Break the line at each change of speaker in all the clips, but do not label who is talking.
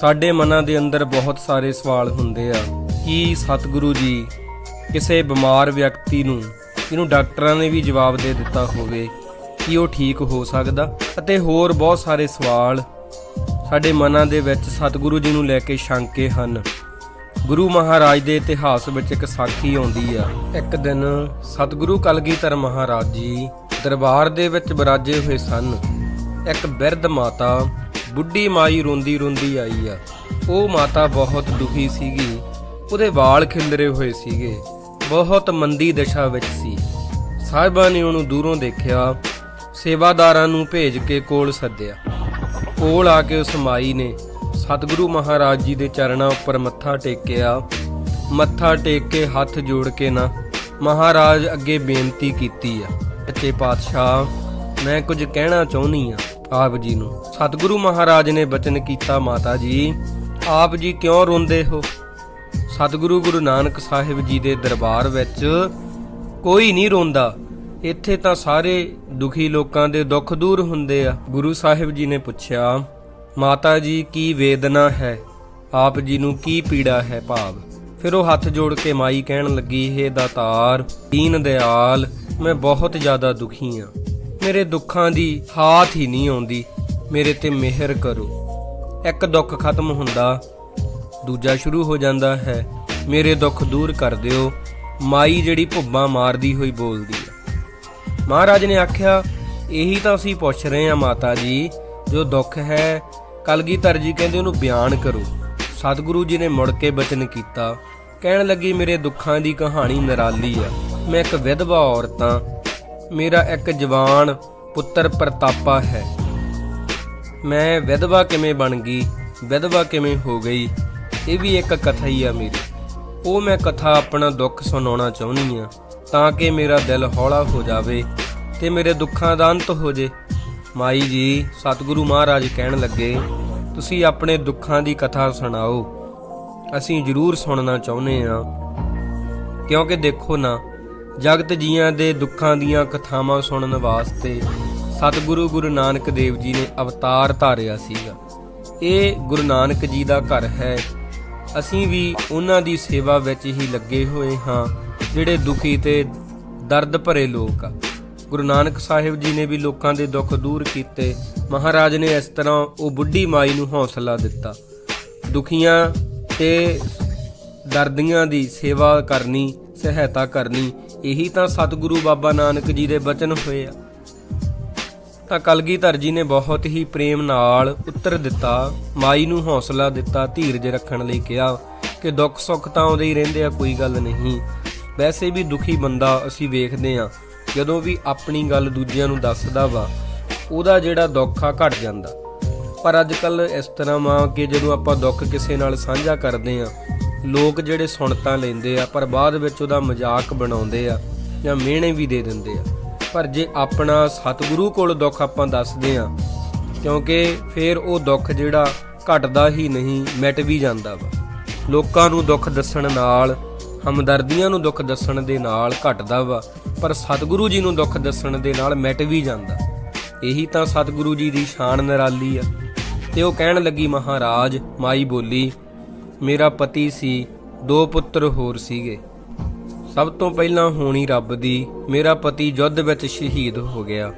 ਸਾਡੇ ਮਨਾਂ ਦੇ ਅੰਦਰ ਬਹੁਤ ਸਾਰੇ ਸਵਾਲ ਹੁੰਦੇ ਆ। ਕੀ ਸਤਿਗੁਰੂ ਜੀ ਕਿਸੇ ਬਿਮਾਰ ਵਿਅਕਤੀ ਨੂੰ, ਜਿਹਨੂੰ ਡਾਕਟਰਾਂ ਨੇ ਵੀ ਜਵਾਬ ਦੇ ਦਿੱਤਾ ਹੋਵੇ, ਕਿ ਉਹ ਠੀਕ ਹੋ ਸਕਦਾ? ਅਤੇ ਹੋਰ ਬਹੁਤ ਸਾਰੇ ਸਵਾਲ ਸਾਡੇ ਮਨਾਂ ਦੇ ਵਿੱਚ ਸਤਿਗੁਰੂ ਜੀ ਨੂੰ ਲੈ ਕੇ ਸ਼ੰਕੇ ਹਨ। ਗੁਰੂ ਮਹਾਰਾਜ ਦੇ ਇਤਿਹਾਸ ਵਿੱਚ ਇੱਕ ਸਾਖੀ ਆਉਂਦੀ ਆ। ਇੱਕ ਦਿਨ ਸਤਿਗੁਰੂ ਕਲਗੀਧਰ ਮਹਾਰਾਜ ਜੀ ਦਰਬਾਰ ਦੇ ਵਿੱਚ ਬਰਾਜੇ ਹੋਏ ਸਨ। ਇੱਕ ਬਿਰਧ ਮਾਤਾ ਬੁੱਢੀ ਮਾਈ ਰੋਂਦੀ ਰੋਂਦੀ ਆਈ ਆ। ਉਹ ਮਾਤਾ ਬਹੁਤ ਦੁਖੀ ਸੀਗੀ। ਉਹਦੇ ਵਾਲ ਖਿੰਦਰੇ ਹੋਏ ਸੀਗੇ। ਬਹੁਤ ਮੰਦੀ ਦਸ਼ਾ ਵਿੱਚ ਸੀ। ਸਾਹਿਬਾਂ ਨੇ ਉਹਨੂੰ ਦੂਰੋਂ ਦੇਖਿਆ। ਸੇਵਾਦਾਰਾਂ ਨੂੰ ਭੇਜ ਕੇ ਕੋਲ ਸੱਦਿਆ। ਕੋਲ ਆ ਕੇ ਉਸ ਮਾਈ ਨੇ ਸਤਿਗੁਰੂ ਮਹਾਰਾਜ ਜੀ ਦੇ ਚਰਨਾਂ ਉੱਪਰ ਮੱਥਾ ਟੇਕਿਆ। ਮੱਥਾ ਟੇਕ ਕੇ ਹੱਥ ਜੋੜ ਕੇ ਨਾ ਮਹਾਰਾਜ ਅੱਗੇ ਬੇਨਤੀ ਕੀਤੀ ਆ। ਸੱਚੇ ਪਾਤਸ਼ਾਹ, ਮੈਂ ਕੁਝ ਕਹਿਣਾ ਚਾਹੁੰਦੀ ਆ। ਆਪ ਜੀ ਨੂੰ। ਸਤਿਗੁਰੂ ਮਹਾਰਾਜ ਨੇ ਬਚਨ ਕੀਤਾ ਮਾਤਾ ਜੀ। ਆਪ ਜੀ ਕਿਉਂ ਰੋਂਦੇ ਹੋ? ਸਤਿਗੁਰੂ ਗੁਰੂ ਨਾਨਕ ਸਾਹਿਬ ਜੀ ਦੇ ਦਰਬਾਰ ਵਿੱਚ ਕੋਈ ਨਹੀਂ ਰੋਂਦਾ। ਇੱਥੇ ਤਾਂ ਸਾਰੇ ਦੁਖੀ ਲੋਕਾਂ ਦੇ ਦੁੱਖ ਦੂਰ ਹੁੰਦੇ ਆ। ਗੁਰੂ ਸਾਹਿਬ ਜੀ ਨੇ ਪੁੱਛਿਆ, ਮਾਤਾ ਜੀ, ਕੀ ਵੇਦਨਾ ਹੈ? ਆਪ ਜੀ ਨੂੰ ਕੀ ਪੀੜਾ ਹੈ ਭਾਵ? ਫਿਰ ਉਹ ਹੱਥ ਜੋੜ ਕੇ ਮਾਈ ਕਹਿਣ ਲੱਗੀ, ਹੇ ਦਾਤਾਰ, ਦੀਨ, ਦਿਆਲ, ਮੈਂ ਬਹੁਤ ਜ਼ਿਆਦਾ ਦੁਖੀ ਹਾਂ ਮੇਰੇ ਦੁੱਖਾਂ ਦੀ ਹਾਥ ਹੀ ਨਹੀਂ ਆਉਂਦੀ। ਮੇਰੇ ਤੇ ਮਿਹਰ ਕਰੋ। ਇੱਕ ਦੁੱਖ ਖਤਮ ਹੁੰਦਾ, ਦੂਜਾ ਸ਼ੁਰੂ ਹੋ ਜਾਂਦਾ ਹੈ। ਮੇਰੇ ਦੁੱਖ ਦੂਰ ਕਰ ਦਿਓ। ਮਾਈ ਜਿਹੜੀ ਭੁੱਬਾਂ ਮਾਰਦੀ ਹੋਈ ਬੋਲਦੀ ਆ ਮਹਾਰਾਜ ਨੇ ਆਖਿਆ, ਇਹੀ ਤਾਂ ਅਸੀਂ ਪੁੱਛ ਰਹੇ ਹਾਂ ਮਾਤਾ ਜੀ, ਜੋ ਦੁੱਖ ਹੈ, ਕਲਗੀਧਰ ਜੀ ਕਹਿੰਦੇ ਉਹਨੂੰ ਬਿਆਨ ਕਰੋ। ਸਤਿਗੁਰੂ ਜੀ ਨੇ ਮੁੜ ਕੇ ਬਚਨ ਕੀਤਾ। ਕਹਿਣ ਲੱਗੀ, ਮੇਰੇ ਦੁੱਖਾਂ ਦੀ ਕਹਾਣੀ ਨਿਰਾਲੀ ਆ ਮੈਂ ਇੱਕ ਵਿਧਵਾ ਔਰਤ ਹਾਂ। ਮੇਰਾ ਇੱਕ ਜਵਾਨ ਪੁੱਤਰ ਪ੍ਰਤਾਪਾ ਹੈ। ਮੈਂ ਵਿਧਵਾ ਕਿਵੇਂ ਬਣ ਗਈ, ਵਿਧਵਾ ਕਿਵੇਂ ਹੋ ਗਈ, ਇਹ ਵੀ ਇੱਕ ਕਥਾ ਹੀ ਆ ਮੇਰੀ। ਉਹ ਮੈਂ ਕਥਾ ਆਪਣਾ ਦੁੱਖ ਸੁਣਾਉਣਾ ਚਾਹੁੰਦੀ ਆ ਤਾਂ ਕਿ ਮੇਰਾ ਦਿਲ ਹੌਲਾ ਹੋ ਜਾਵੇ ਤੇ ਮੇਰੇ ਦੁੱਖਾਂ ਦਾ ਅੰਤ ਹੋ ਜੇ। ਮਾਈ ਜੀ, ਸਤਿਗੁਰੂ ਮਹਾਰਾਜ ਕਹਿਣ ਲੱਗੇ, ਤੁਸੀਂ ਆਪਣੇ ਦੁੱਖਾਂ ਦੀ ਕਥਾ ਸੁਣਾਓ। ਅਸੀਂ ਜ਼ਰੂਰ ਸੁਣਨਾ ਚਾਹੁੰਦੇ ਆ ਕਿਉਂਕਿ ਦੇਖੋ ਨਾ ਜਗਤ ਜੀਆਂ ਦੇ ਦੁੱਖਾਂ ਦੀਆਂ ਕਥਾਵਾਂ ਸੁਣਨ ਵਾਸਤੇ ਸਤਿਗੁਰੂ ਗੁਰੂ ਨਾਨਕ ਦੇਵ ਜੀ ਨੇ ਅਵਤਾਰ ਧਾਰਿਆ ਸੀਗਾ। ਇਹ ਗੁਰੂ ਨਾਨਕ ਜੀ ਦਾ ਘਰ ਹੈ। ਅਸੀਂ ਵੀ ਉਹਨਾਂ ਦੀ ਸੇਵਾ ਵਿੱਚ ਹੀ ਲੱਗੇ ਹੋਏ ਹਾਂ, ਜਿਹੜੇ ਦੁਖੀ ਤੇ ਦਰਦ ਭਰੇ ਲੋਕ ਆ। ਗੁਰੂ ਨਾਨਕ ਸਾਹਿਬ ਜੀ ਨੇ ਵੀ ਲੋਕਾਂ ਦੇ ਦੁੱਖ ਦੂਰ ਕੀਤੇ। ਮਹਾਰਾਜ ਨੇ ਇਸ ਤਰ੍ਹਾਂ ਉਹ ਬੁੱਢੀ ਮਾਈ ਨੂੰ ਹੌਸਲਾ ਦਿੱਤਾ। ਦੁਖੀਆਂ ਤੇ ਦਰਦੀਆਂ ਦੀ ਸੇਵਾ ਕਰਨੀ, ਸਹਾਇਤਾ ਕਰਨੀ ਇਹੀ ਤਾਂ ਸਤਿਗੁਰੂ ਬਾਬਾ ਨਾਨਕ ਜੀ ਦੇ ਬਚਨ ਹੋਏ ਆ। ਤਾਂ ਕਲਗੀਧਰ ਜੀ ਨੇ ਬਹੁਤ ਹੀ ਪ੍ਰੇਮ ਨਾਲ ਉੱਤਰ ਦਿੱਤਾ, ਮਾਈ ਨੂੰ ਹੌਸਲਾ ਦਿੱਤਾ, ਧੀਰਜ ਰੱਖਣ ਲਈ ਕਿਹਾ ਕਿ ਦੁੱਖ ਸੁੱਖ ਤਾਂ ਆਉਂਦੇ ਹੀ ਰਹਿੰਦੇ ਆ, ਕੋਈ ਗੱਲ ਨਹੀਂ। ਵੈਸੇ ਵੀ ਦੁਖੀ ਬੰਦਾ ਅਸੀਂ ਵੇਖਦੇ ਆ ਜਦੋਂ ਵੀ ਆਪਣੀ ਗੱਲ ਦੂਜਿਆਂ ਨੂੰ ਦੱਸਦਾ ਵਾ, ਉਹਦਾ ਜਿਹੜਾ ਦੁੱਖ ਆ ਘਟ ਜਾਂਦਾ। ਪਰ ਅੱਜ ਕੱਲ ਇਸ ਤਰ੍ਹਾਂ ਵਾ ਕਿ ਜਦੋਂ ਆਪਾਂ ਦੁੱਖ ਕਿਸੇ ਨਾਲ ਸਾਂਝਾ ਕਰਦੇ ਆ ਲੋਕ ਜਿਹੜੇ ਸੁਣ ਤਾਂ ਲੈਂਦੇ ਆ, ਪਰ ਬਾਅਦ ਵਿੱਚ ਉਹਦਾ ਮਜ਼ਾਕ ਬਣਾਉਂਦੇ ਆ ਜਾਂ ਮਿਹਣੇ ਵੀ ਦੇ ਦਿੰਦੇ ਆ। ਪਰ ਜੇ ਆਪਣਾ ਸਤਿਗੁਰੂ ਕੋਲ ਦੁੱਖ ਆਪਾਂ ਦੱਸਦੇ ਆ, ਕਿਉਂਕਿ ਫਿਰ ਉਹ ਦੁੱਖ ਜਿਹੜਾ ਘਟਦਾ ਹੀ ਨਹੀਂ, ਮਿਟ ਵੀ ਜਾਂਦਾ ਵਾ। ਲੋਕਾਂ ਨੂੰ ਦੁੱਖ ਦੱਸਣ ਨਾਲ, ਹਮਦਰਦੀਆਂ ਨੂੰ ਦੁੱਖ ਦੱਸਣ ਦੇ ਨਾਲ ਘਟਦਾ ਵਾ, ਪਰ ਸਤਿਗੁਰੂ ਜੀ ਨੂੰ ਦੁੱਖ ਦੱਸਣ ਦੇ ਨਾਲ ਮਿਟ ਵੀ ਜਾਂਦਾ। ਇਹੀ ਤਾਂ ਸਤਿਗੁਰੂ ਜੀ ਦੀ ਸ਼ਾਨ ਨਿਰਾਲੀ ਆ। ਤੇ ਉਹ ਕਹਿਣ ਲੱਗੀ, ਮਹਾਰਾਜ, ਮਾਈ ਬੋਲੀ ਮੇਰਾ ਪਤੀ ਸੀ, ਦੋ ਪੁੱਤਰ ਹੋਰ ਸੀਗੇ। ਸਭ ਤੋਂ ਪਹਿਲਾਂ ਹੋਣੀ ਰੱਬ ਦੀ, ਮੇਰਾ ਪਤੀ ਯੁੱਧ ਵਿੱਚ ਸ਼ਹੀਦ ਹੋ ਗਿਆ।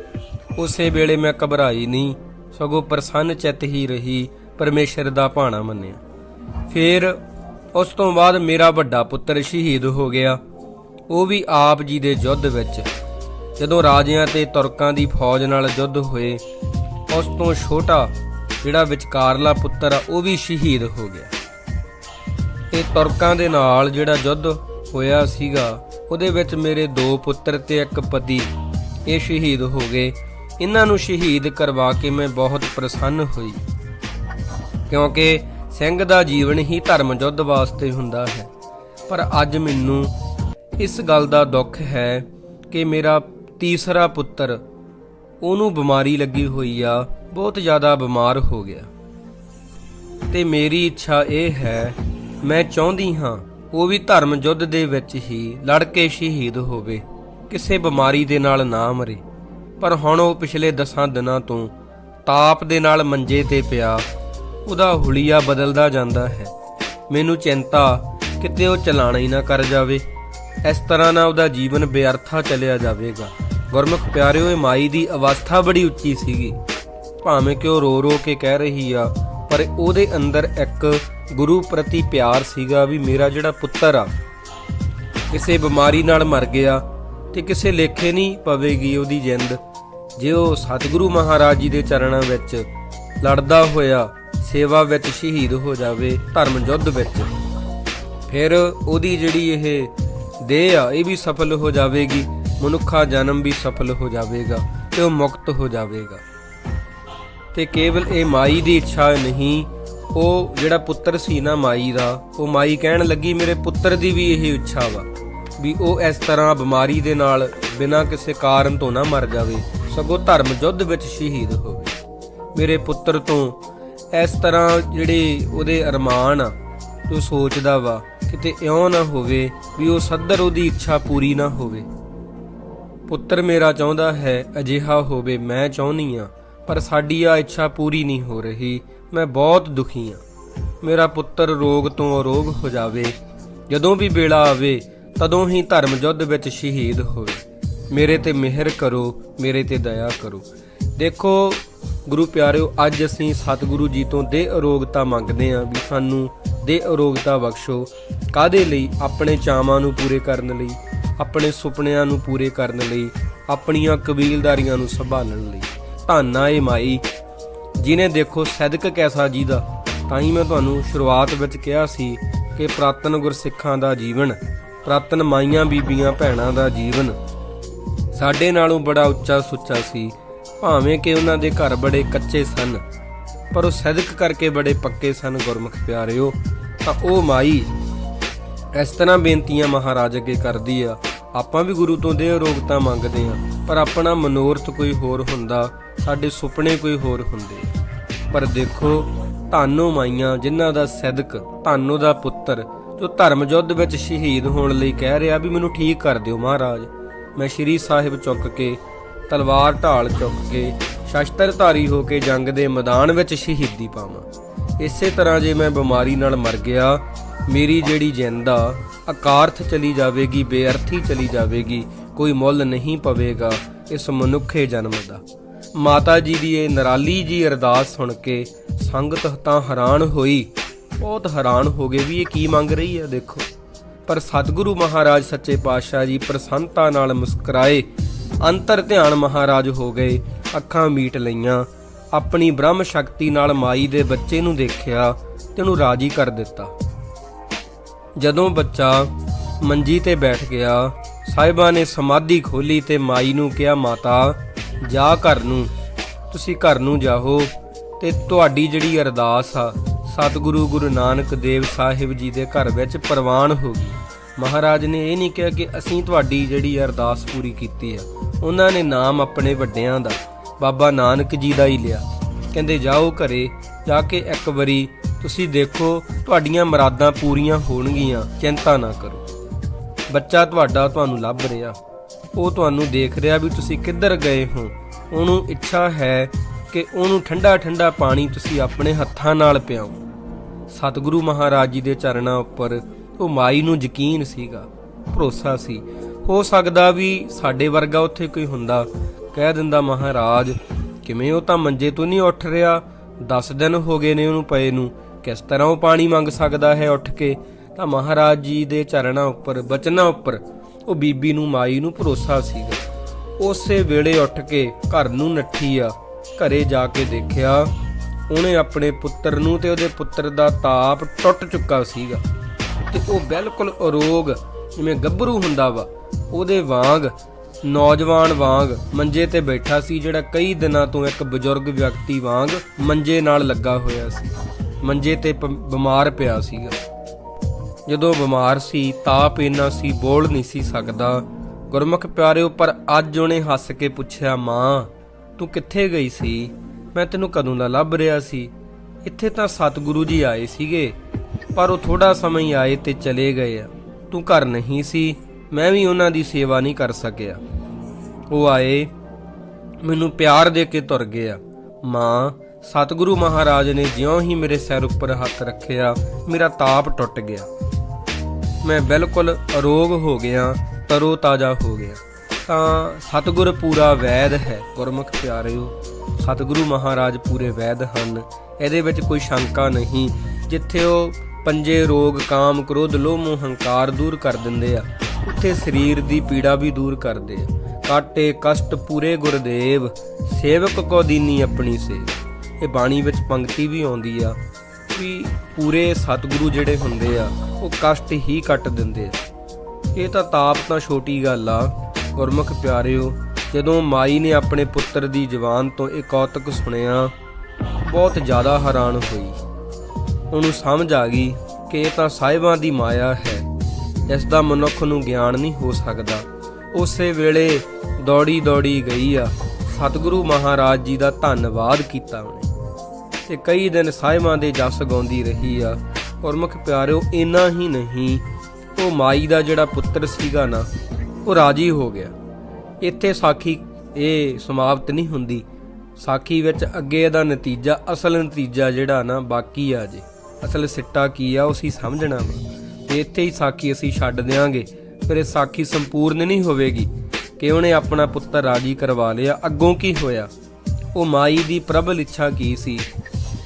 ਉਸੇ ਵੇਲੇ ਮੈਂ ਘਬਰਾਈ ਨਹੀਂ, ਸਗੋਂ ਪ੍ਰਸੰਨ ਚਿੱਤ ਹੀ ਰਹੀ, ਪਰਮੇਸ਼ਰ ਦਾ ਭਾਣਾ ਮੰਨਿਆ। ਫਿਰ ਉਸ ਤੋਂ ਬਾਅਦ ਮੇਰਾ ਵੱਡਾ ਪੁੱਤਰ ਸ਼ਹੀਦ ਹੋ ਗਿਆ। ਉਹ ਵੀ ਆਪ ਜੀ ਦੇ ਯੁੱਧ ਵਿੱਚ। ਜਦੋਂ ਰਾਜਿਆਂ ਤੇ ਤੁਰਕਾਂ ਦੀ ਫੌਜ ਨਾਲ ਯੁੱਧ ਹੋਏ, ਉਸ ਤੋਂ ਛੋਟਾ ਜਿਹੜਾ ਵਿਚਕਾਰਲਾ ਪੁੱਤਰ ਆ, ਉਹ ਵੀ ਸ਼ਹੀਦ ਹੋ ਗਿਆ। ਇਹ ਤੁਰਕਾਂ ਦੇ ਨਾਲ ਜਿਹੜਾ ਯੁੱਧ ਹੋਇਆ ਸੀਗਾ, ਉਹਦੇ ਵਿੱਚ ਮੇਰੇ ਦੋ ਪੁੱਤਰ ਤੇ ਇੱਕ ਪਤੀ। ਇਹ ਸ਼ਹੀਦ ਹੋ ਗਏ। ਇਹਨਾਂ ਨੂੰ ਸ਼ਹੀਦ ਕਰਵਾ ਕੇ ਮੈਂ ਬਹੁਤ ਪ੍ਰਸੰਨ ਹੋਈ। ਕਿਉਂਕਿ ਸਿੰਘ ਦਾ ਜੀਵਨ ਹੀ ਧਰਮ ਯੁੱਧ ਵਾਸਤੇ ਹੁੰਦਾ ਹੈ। ਪਰ ਅੱਜ ਮੈਨੂੰ ਇਸ ਗੱਲ ਦਾ ਦੁੱਖ ਹੈ ਕਿ ਮੇਰਾ ਤੀਸਰਾ ਪੁੱਤਰ ਉਹਨੂੰ ਬਿਮਾਰੀ ਲੱਗੀ ਹੋਈ ਆ, ਬਹੁਤ ਜ਼ਿਆਦਾ ਬਿਮਾਰ ਹੋ ਗਿਆ। ਤੇ ਮੇਰੀ ਇੱਛਾ ਇਹ ਹੈ ਮੈਂ ਚਾਹੁੰਦੀ ਹਾਂ ਉਹ ਵੀ ਧਰਮ ਯੁੱਧ ਦੇ ਵਿੱਚ ਹੀ ਲੜ ਕੇ ਸ਼ਹੀਦ ਹੋਵੇ। ਕਿਸੇ ਬਿਮਾਰੀ ਦੇ ਨਾਲ ਨਾ ਮਰੇ। ਪਰ ਹੁਣ ਉਹ ਪਿਛਲੇ 10 ਦਿਨਾਂ ਤੋਂ ਤਾਪ ਦੇ ਨਾਲ ਮੰਜੇ ਤੇ ਪਿਆ। ਉਹਦਾ ਹੁਲੀਆ ਬਦਲਦਾ ਜਾਂਦਾ ਹੈ। ਮੈਨੂੰ ਚਿੰਤਾ ਕਿਤੇ ਉਹ ਚਲਾਣਾ ਹੀ ਨਾ ਕਰ ਜਾਵੇ। ਇਸ ਤਰ੍ਹਾਂ ਨਾ ਉਹਦਾ ਜੀਵਨ ਬੇਅਰਥਾ ਚਲਿਆ ਜਾਵੇਗਾ। ਗੁਰਮੁਖ ਪਿਆਰਿਓ, ਇਹ ਮਾਈ ਦੀ ਅਵਸਥਾ ਬੜੀ ਉੱਚੀ ਸੀਗੀ। ਭਾਵੇਂ ਕਿ ਉਹ ਰੋ ਰੋ ਕੇ ਕਹਿ ਰਹੀ ਆ, ਪਰ ਉਹਦੇ ਅੰਦਰ ਇੱਕ ਗੁਰੂ ਪ੍ਰਤੀ ਪਿਆਰ ਸੀਗਾ ਵੀ ਮੇਰਾ ਜਿਹੜਾ ਪੁੱਤਰ ਆ, ਕਿਸੇ ਬਿਮਾਰੀ ਨਾਲ ਮਰ ਗਿਆ ਤੇ ਕਿਸੇ ਲੇਖੇ ਨਹੀਂ ਪਵੇਗੀ ਉਹਦੀ ਜਿੰਦ। ਜੇ ਉਹ ਸਤਿਗੁਰੂ ਮਹਾਰਾਜ ਜੀ ਦੇ ਚਰਨਾਂ ਵਿੱਚ ਲੜਦਾ ਹੋਇਆ, ਸੇਵਾ ਵਿੱਚ ਸ਼ਹੀਦ ਹੋ ਜਾਵੇ, ਧਰਮ ਯੁੱਧ ਵਿੱਚ, ਫਿਰ ਉਹਦੀ ਜਿਹੜੀ ਇਹ ਦੇਹ ਆ, ਇਹ ਵੀ ਸਫਲ ਹੋ ਜਾਵੇਗੀ, ਮਨੁੱਖਾ ਜਨਮ ਵੀ ਸਫਲ ਹੋ ਜਾਵੇਗਾ ਤੇ ਉਹ ਮੁਕਤ ਹੋ ਜਾਵੇਗਾ। ਤੇ ਕੇਵਲ ਇਹ ਮਾਈ ਦੀ ਇੱਛਾ ਨਹੀਂ ਉਹ ਜਿਹੜਾ ਪੁੱਤਰ ਸੀ ਨਾ ਮਾਈ ਦਾ, ਉਹ ਮਾਈ ਕਹਿਣ ਲੱਗੀ, ਮੇਰੇ ਪੁੱਤਰ ਦੀ ਵੀ ਇਹ ਇੱਛਾ ਵਾ ਵੀ ਉਹ ਇਸ ਤਰ੍ਹਾਂ ਬਿਮਾਰੀ ਦੇ ਨਾਲ ਬਿਨਾਂ ਕਿਸੇ ਕਾਰਨ ਤੋਂ ਨਾ ਮਰ ਜਾਵੇ, ਸਗੋਂ ਧਰਮ ਯੁੱਧ ਵਿੱਚ ਸ਼ਹੀਦ ਹੋਵੇ। ਮੇਰੇ ਪੁੱਤਰ ਤੋਂ ਇਸ ਤਰ੍ਹਾਂ ਜਿਹੜੇ ਉਹਦੇ ਅਰਮਾਨ ਆ ਜੋ ਸੋਚਦਾ ਵਾ, ਕਿਤੇ ਇਉਂ ਨਾ ਹੋਵੇ ਵੀ ਉਹ ਸੱਦਰ ਉਹਦੀ ਇੱਛਾ ਪੂਰੀ ਨਾ ਹੋਵੇ। ਪੁੱਤਰ ਮੇਰਾ ਚਾਹੁੰਦਾ ਹੈ, ਅਜਿਹਾ ਹੋਵੇ ਮੈਂ ਚਾਹੁੰਨੀ ਆ ਪਰ ਸਾਡੀ ਆ ਇੱਛਾ ਪੂਰੀ ਨਹੀਂ ਹੋ ਰਹੀ ਮੈਂ ਬਹੁਤ ਦੁਖੀ ਹਾਂ ਮੇਰਾ ਪੁੱਤਰ ਰੋਗ ਤੋਂ ਅਰੋਗ ਹੋ ਜਾਵੇ। ਜਦੋਂ ਵੀ ਵੇਲਾ ਆਵੇ, ਤਦੋਂ ਹੀ ਧਰਮ ਯੁੱਧ ਵਿੱਚ ਸ਼ਹੀਦ ਹੋਵੇ। ਮੇਰੇ ਤੇ ਮਿਹਰ ਕਰੋ, ਮੇਰੇ ਤੇ ਦਇਆ ਕਰੋ। ਦੇਖੋ, ਗੁਰੂ ਪਿਆਰਿਓ, ਅੱਜ ਅਸੀਂ ਸਤਿਗੁਰੂ ਜੀ ਤੋਂ ਦੇ ਅਰੋਗਤਾ ਮੰਗਦੇ ਆਂ ਵੀ ਸਾਨੂੰ ਦੇ ਅਰੋਗਤਾ ਬਖਸ਼ੋ। ਕਾਦੇ ਲਈ? ਆਪਣੇ ਚਾਵਾਂ ਨੂੰ ਪੂਰੇ ਕਰਨ ਲਈ, ਆਪਣੇ ਸੁਪਨਿਆਂ ਨੂੰ ਪੂਰੇ ਕਰਨ ਲਈ, ਆਪਣੀਆਂ ਕਬੀਲਦਾਰੀਆਂ ਨੂੰ ਸੰਭਾਲਣ ਲਈ। ਧੰਨਾ ਏ ਮਾਈ ਜਿਨੇ ਦੇਖੋ ਸਦਕ ਕੈਸਾ ਜੀ ਦਾ, ਤਾਂ ਹੀ ਮੈਂ ਤੁਹਾਨੂੰ ਸ਼ੁਰੂਆਤ ਵਿੱਚ ਕਿਹਾ ਸੀ ਕਿ ਪ੍ਰਾਤਨ ਗੁਰਸਿੱਖਾਂ ਦਾ ਜੀਵਨ, ਪ੍ਰਾਤਨ ਮਾਈਆਂ ਬੀਬੀਆਂ ਭੈਣਾਂ ਦਾ ਜੀਵਨ ਸਾਡੇ ਨਾਲੋਂ ਬੜਾ ਉੱਚਾ ਸੁੱਚਾ ਸੀ, ਭਾਵੇਂ ਕਿ ਉਹਨਾਂ ਦੇ ਘਰ ਬੜੇ ਕੱਚੇ ਸਨ, ਪਰ ਉਹ ਸਦਕ ਕਰਕੇ ਬੜੇ ਪੱਕੇ ਸਨ, ਗੁਰਮੁਖ ਪਿਆਰਿਓ। ਤਾਂ ਉਹ ਮਾਈ ਇਸ ਤਰ੍ਹਾਂ ਬੇਨਤੀਆਂ ਮਹਾਰਾਜ ਅੱਗੇ ਕਰਦੀ ਆ, ਆਪਾਂ ਵੀ ਗੁਰੂ ਤੋਂ ਦੇਹ ਰੋਗਤਾ ਮੰਗਦੇ ਆ ਪਰ ਆਪਣਾ ਮਨੋਰਥ ਕੋਈ ਹੋਰ ਹੁੰਦਾ ਸਾਡੇ ਸੁਪਨੇ ਕੋਈ ਹੋਰ ਹੁੰਦੇ। ਪਰ ਦੇਖੋ, ਧਾਨੋ ਮਾਈਆਂ ਜਿਨ੍ਹਾਂ ਦਾ ਸਦਕ, ਧਾਨੋ ਦਾ ਪੁੱਤਰ, ਜੋ ਧਰਮ ਯੁੱਧ ਵਿੱਚ ਸ਼ਹੀਦ ਹੋਣ ਲਈ ਕਹਿ ਰਿਹਾ ਵੀ ਮੈਨੂੰ ਠੀਕ ਕਰ ਦਿਓ ਮਹਾਰਾਜ। ਮੈਂ ਸ਼੍ਰੀ ਸਾਹਿਬ ਚੁੱਕ ਕੇ, ਤਲਵਾਰ ਢਾਲ ਚੁੱਕ ਕੇ, ਸ਼ਸਤਰਧਾਰੀ ਹੋ ਕੇ ਜੰਗ ਦੇ ਮੈਦਾਨ ਵਿੱਚ ਸ਼ਹੀਦੀ ਪਾਵਾਂ। ਇਸੇ ਤਰ੍ਹਾਂ ਜੇ ਮੈਂ ਬਿਮਾਰੀ ਨਾਲ ਮਰ ਗਿਆ, ਮੇਰੀ ਜਿਹੜੀ ਜਿੰਦ ਆ, ਅਕਾਰਥ ਚਲੀ ਜਾਵੇਗੀ, ਬੇਅਰਥੀ ਚਲੀ ਜਾਵੇਗੀ, ਕੋਈ ਮੁੱਲ ਨਹੀਂ ਪਵੇਗਾ ਇਸ ਮਨੁੱਖੇ ਜਨਮ ਦਾ। ਮਾਤਾ ਜੀ ਦੀ ਇਹ ਨਰਾਲੀ ਜੀ ਅਰਦਾਸ ਸੁਣ ਕੇ ਸੰਗਤ ਤਾਂ ਹੈਰਾਨ ਹੋਈ। ਬਹੁਤ ਹੈਰਾਨ ਹੋ ਗਏ ਵੀ ਇਹ ਕੀ ਮੰਗ ਰਹੀ ਹੈ, ਦੇਖੋ। ਪਰ ਸਤਿਗੁਰੂ ਮਹਾਰਾਜ ਸੱਚੇ ਪਾਤਸ਼ਾਹ ਜੀ ਪ੍ਰਸੰਨਤਾ ਨਾਲ ਮੁਸਕਰਾਏ। ਅੰਤਰ ਧਿਆਨ ਮਹਾਰਾਜ ਹੋ ਗਏ, ਅੱਖਾਂ ਮੀਟ ਲਈਆਂ। ਆਪਣੀ ਬ੍ਰਹਮ ਸ਼ਕਤੀ ਨਾਲ ਮਾਈ ਦੇ ਬੱਚੇ ਨੂੰ ਦੇਖਿਆ ਤੇ ਉਹਨੂੰ ਰਾਜੀ ਕਰ ਦਿੱਤਾ। ਜਦੋਂ ਬੱਚਾ ਮੰਜੀ ਤੇ ਬੈਠ ਗਿਆ, ਸਾਹਿਬਾਂ ਨੇ ਸਮਾਧੀ ਖੋਲੀ ਤੇ ਮਾਈ ਨੂੰ ਕਿਹਾ, ਮਾਤਾ ਜਾ ਘਰ ਨੂੰ। ਤੁਸੀਂ ਘਰ ਨੂੰ ਜਾਓ ਤੇ ਤੁਹਾਡੀ ਜਿਹੜੀ ਅਰਦਾਸ ਆ, ਸਤਿਗੁਰੂ ਗੁਰੂ ਨਾਨਕ ਦੇਵ ਸਾਹਿਬ ਜੀ ਦੇ ਘਰ ਵਿੱਚ ਪ੍ਰਵਾਨ ਹੋ ਗਈ। ਮਹਾਰਾਜ ਨੇ ਇਹ ਨਹੀਂ ਕਿਹਾ ਕਿ ਅਸੀਂ ਤੁਹਾਡੀ ਜਿਹੜੀ ਅਰਦਾਸ ਪੂਰੀ ਕੀਤੀ ਆ। ਉਹਨਾਂ ਨੇ ਨਾਮ ਆਪਣੇ ਵੱਡਿਆਂ ਦਾ, ਬਾਬਾ ਨਾਨਕ ਜੀ ਦਾ ਹੀ ਲਿਆ। ਕਹਿੰਦੇ, ਜਾਓ ਘਰੇ, ਜਾ ਕੇ ਇੱਕ ਵਾਰੀ ਤੁਸੀਂ ਦੇਖੋ, ਤੁਹਾਡੀਆਂ ਮੁਰਾਦਾਂ ਪੂਰੀਆਂ ਹੋਣਗੀਆਂ, ਚਿੰਤਾ ਨਾ ਕਰੋ। ਬੱਚਾ ਤੁਹਾਡਾ ਤੁਹਾਨੂੰ ਲੱਭ ਰਿਹਾ। ਉਹ ਤੁਹਾਨੂੰ ਦੇਖ ਰਿਹਾ ਵੀ ਤੁਸੀਂ ਕਿੱਧਰ ਗਏ ਹੋ। ਉਹਨੂੰ ਇੱਛਾ ਹੈ ਕਿ ਉਹਨੂੰ ਠੰਡਾ ਠੰਡਾ ਪਾਣੀ ਤੁਸੀਂ ਆਪਣੇ ਹੱਥਾਂ ਨਾਲ ਪਿਆਓ। ਸਤਿਗੁਰੂ ਮਹਾਰਾਜ ਜੀ ਦੇ ਚਰਨਾਂ ਉੱਪਰ ਉਹ ਮਾਈ ਨੂੰ ਯਕੀਨ ਸੀਗਾ, ਭਰੋਸਾ ਸੀ। ਹੋ ਸਕਦਾ ਵੀ ਸਾਡੇ ਵਰਗਾ ਉੱਥੇ ਕੋਈ ਹੁੰਦਾ। ਕਹਿ ਦਿੰਦਾ ਮਹਾਰਾਜ, ਕਿਵੇਂ ਉਹ ਤਾਂ ਮੰਜੇ ਤੋਂ ਨਹੀਂ ਉੱਠ ਰਿਹਾ? 10 ਦਿਨ ਹੋ ਗਏ ਨੇ ਉਹਨੂੰ ਪਏ ਨੂੰ। ਕਿਸ ਤਰ੍ਹਾਂ ਉਹ ਪਾਣੀ ਮੰਗ ਸਕਦਾ ਹੈ ਉੱਠ ਕੇ? ਤਾਂ ਮਹਾਰਾਜ ਜੀ ਦੇ ਚਰਨਾਂ ਉੱਪਰ, ਬਚਨਾਂ ਉੱਪਰ ਉਹ ਬੀਬੀ ਨੂੰ, ਮਾਈ ਨੂੰ ਭਰੋਸਾ ਸੀਗਾ। ਉਸੇ ਵੇਲੇ ਉੱਠ ਕੇ ਘਰ ਨੂੰ ਨੱਠੀ ਆ। ਘਰੇ ਜਾ ਕੇ ਦੇਖਿਆ, ਉਹਨੇ ਆਪਣੇ ਪੁੱਤਰ ਨੂੰ ਤੇ ਉਹਦੇ ਪੁੱਤਰ ਦਾ ਤਾਪ ਟੁੱਟ ਚੁੱਕਾ ਸੀਗਾ। ਤੇ ਉਹ ਬਿਲਕੁਲ ਅਰੋਗ, ਜਿਵੇਂ ਗੱਭਰੂ ਹੁੰਦਾ ਵਾ। ਉਹਦੇ ਵਾਂਗ, ਨੌਜਵਾਨ ਵਾਂਗ ਮੰਜੇ ਤੇ ਬੈਠਾ ਸੀ, ਜਿਹੜਾ ਕਈ ਦਿਨਾਂ ਤੋਂ ਇੱਕ ਬਜ਼ੁਰਗ ਵਿਅਕਤੀ ਵਾਂਗ ਮੰਜੇ ਨਾਲ ਲੱਗਾ ਹੋਇਆ ਸੀ। ਮੰਜੇ ਤੇ ਪ- ਬਿਮਾਰ ਪਿਆ ਸੀਗਾ। ਜਦੋਂ ਬਿਮਾਰ ਸੀ ਤਾਪ ਇੰਨਾ ਸੀ, ਬੋਲ ਨਹੀਂ ਸੀ ਸਕਦਾ। ਗੁਰਮੁਖ ਪਿਆਰਿਓ ਪਰ ਅੱਜ ਉਹਨੇ ਹੱਸ ਕੇ ਪੁੱਛਿਆ, ਮਾਂ, ਤੂੰ ਕਿੱਥੇ ਗਈ ਸੀ? ਮੈਂ ਤੈਨੂੰ ਕਦੋਂ ਦਾ ਲੱਭ ਰਿਹਾ ਸੀ? ਇੱਥੇ ਤਾਂ ਸਤਿਗੁਰੂ ਜੀ ਆਏ ਸੀਗੇ, ਪਰ ਉਹ ਥੋੜਾ ਸਮਾਂ ਹੀ ਆਏ ਤੇ ਚਲੇ ਗਏ ਆ। ਤੂੰ ਘਰ ਨਹੀਂ ਸੀ, ਮੈਂ ਵੀ ਉਹਨਾਂ ਦੀ ਸੇਵਾ ਨਹੀਂ ਕਰ ਸਕਿਆ। ਉਹ ਆਏ, ਮੈਨੂੰ ਪਿਆਰ ਦੇ ਕੇ ਤੁਰ ਗਿਆ ਮਾਂ, ਸਤਿਗੁਰੂ ਮਹਾਰਾਜ ਨੇ ਜਿਉਂ ਹੀ ਮੇਰੇ ਸਿਰ ਉੱਪਰ ਹੱਥ ਰੱਖਿਆ, ਮੇਰਾ ਤਾਪ ਟੁੱਟ ਗਿਆ। ਮੈਂ ਬਿਲਕੁਲ ਅਰੋਗ ਹੋ ਗਿਆ ਤਰੋ ਤਾਜ਼ਾ ਹੋ ਗਿਆ। ਤਾਂ ਸਤਿਗੁਰ ਪੂਰਾ ਵੈਦ ਹੈ, ਗੁਰਮੁਖ ਪਿਆਰਿਓ। ਸਤਿਗੁਰੂ ਮਹਾਰਾਜ ਪੂਰੇ ਵੈਦ ਹਨ। ਇਹਦੇ ਵਿੱਚ ਕੋਈ ਸ਼ੰਕਾ ਨਹੀਂ, ਜਿੱਥੇ ਉਹ ਪੰਜੇ ਰੋਗ, ਕਾਮ, ਕ੍ਰੋਧ, ਲੋਭ ਮੋਹ ਹੰਕਾਰ ਦੂਰ ਕਰ ਦਿੰਦੇ ਆ। ਉੱਥੇ ਸਰੀਰ ਦੀ ਪੀੜਾ ਵੀ ਦੂਰ ਕਰਦੇ ਆ। ਕਾਟੇ ਕਸ਼ਟ ਪੂਰੇ ਗੁਰਦੇਵ, ਸੇਵਕ ਕੋ ਦੀਨੀ ਆਪਣੀ ਸੇ ਇਹ ਬਾਣੀ ਵਿੱਚ ਪੰਕਤੀ ਵੀ ਆਉਂਦੀ ਆ ਵੀ ਪੂਰੇ ਸਤਿਗੁਰੂ ਜਿਹੜੇ ਹੁੰਦੇ ਆ, ਉਹ ਕਸ਼ਟ ਹੀ ਕੱਟ ਦਿੰਦੇ ਆ। ਇਹ ਤਾਂ ਤਾਪ ਤਾਂ ਛੋਟੀ ਗੱਲ ਆ। ਗੁਰਮੁਖ ਪਿਆਰਿਓ, ਜਦੋਂ ਮਾਈ ਨੇ ਆਪਣੇ ਪੁੱਤਰ ਦੀ ਜ਼ੁਬਾਨ ਤੋਂ ਇਹ ਕੌਤਕ ਸੁਣਿਆ, ਬਹੁਤ ਜ਼ਿਆਦਾ ਹੈਰਾਨ ਹੋਈ। ਉਹਨੂੰ ਸਮਝ ਆ ਗਈ ਕਿ ਇਹ ਤਾਂ ਸਾਹਿਬਾਂ ਦੀ ਮਾਇਆ ਹੈ। ਇਸ ਦਾ ਮਨੁੱਖ ਨੂੰ ਗਿਆਨ ਨਹੀਂ ਹੋ ਸਕਦਾ। ਉਸੇ ਵੇਲੇ ਦੌੜੀ ਦੌੜੀ ਗਈ ਆ। ਸਤਿਗੁਰੂ ਮਹਾਰਾਜ ਜੀ ਦਾ ਧੰਨਵਾਦ ਕੀਤਾ ਉਹਨੇ। ਤੇ ਕਈ ਦਿਨ ਸਾਹਿਬਾਂ ਦੇ ਜਸ ਗਾਉਂਦੀ ਰਹੀ ਆ। ਗੁਰਮੁਖ ਪਿਆਰਿਓ, ਇੰਨਾ ਹੀ ਨਹੀਂ। ਉਹ ਮਾਈ ਦਾ ਜਿਹੜਾ ਪੁੱਤਰ ਸੀਗਾ ਨਾ, ਉਹ ਰਾਜੀ ਹੋ ਗਿਆ। ਇੱਥੇ ਸਾਖੀ ਇਹ ਸਮਾਪਤ ਨਹੀਂ ਹੁੰਦੀ। ਸਾਖੀ ਵਿੱਚ ਅੱਗੇ ਇਹਦਾ ਨਤੀਜਾ, ਅਸਲ ਨਤੀਜਾ ਜਿਹੜਾ ਨਾ, ਬਾਕੀ ਆ ਜੇ। ਅਸਲ ਸਿੱਟਾ ਕੀ ਆ, ਉਹ ਸਮਝਣਾ ਵਾ। ਤੇ ਇੱਥੇ ਹੀ ਸਾਖੀ ਅਸੀਂ ਛੱਡ ਦਿਆਂਗੇ। ਫਿਰ ਇਹ ਸਾਖੀ ਸੰਪੂਰਨ ਨਹੀਂ ਹੋਵੇਗੀ। ਕਿ ਉਹਨੇ ਆਪਣਾ ਪੁੱਤਰ ਰਾਜੀ ਕਰਵਾ ਲਿਆ? ਅੱਗੋਂ ਕੀ ਹੋਇਆ? ਉਹ ਮਾਈ ਦੀ ਪ੍ਰਬਲ ਇੱਛਾ ਕੀ ਸੀ?